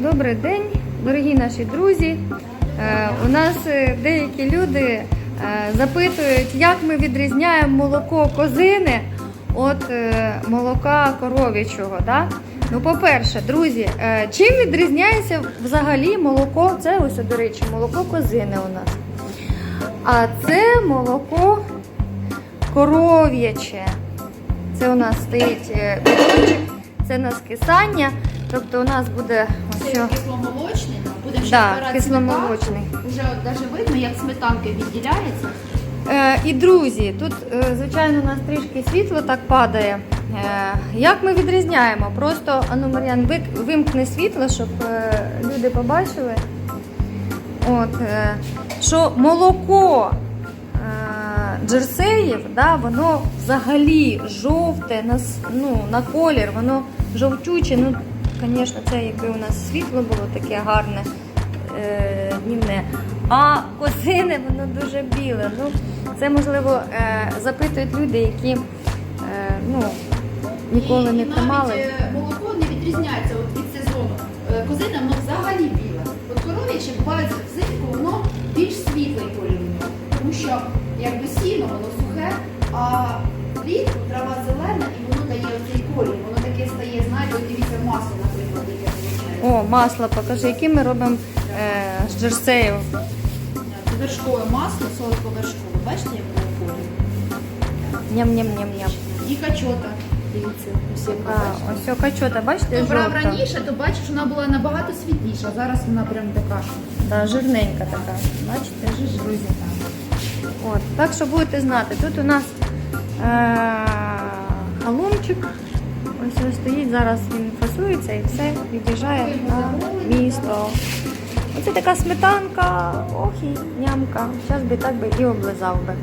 Добрий день, дорогі наші друзі. Е, У нас е, деякі люди е, запитують, як ми відрізняємо молоко козини від молока коров'ячого. Да? Ну, по-перше, друзі, чим відрізняється взагалі молоко? Це ось, до речі, молоко козини у нас. А це молоко коров'яче. Це у нас стоїть е, це у нас кисання. Тобто у нас буде. Це кисломолочний, да, будемо ще Да, кисломолочний. Уже даже видно, як сметанки відділяється. Е, і друзі, тут, е, звичайно, у нас трішки світло так падає. Е, як ми відрізняємо? Просто, ану, Мар'ян, вимкни світло, щоб е, люди побачили. От, е, що молоко е, джерсеїв, да, воно взагалі жовте на, ну, на колір, воно жовтюче. Ну, звісно, це якби у нас світло було таке гарне е, днівне. А козине воно дуже біле. Ну, це можливо е, запитують люди, які е, ну, ніколи і, не і навіть тримали. е, молоко не відрізняється от від сезону. Е, Козина воно взагалі біле. От коров'яче буває взимку, воно більш світлий колір. Тому що якби Масло, покажи, які ми робимо е, з джерсеїв. Це вершкове масло, солодко-вершкове. Бачите, як воно колір? Ням-ням-ням-ням. І качота. Дивіться, усі А, ось качота, бачите, Хто брав жовта. раніше, то бачиш, вона була набагато світліша. Зараз вона прям така. Да, жирненька така. Бачите, друзі. От, так що будете знати, тут у нас е- халумчик. Ось ось стоїть, зараз він фасується і все, від'їжджає на місто. Оце така сметанка, ох і нямка. Зараз би так би і облизав би.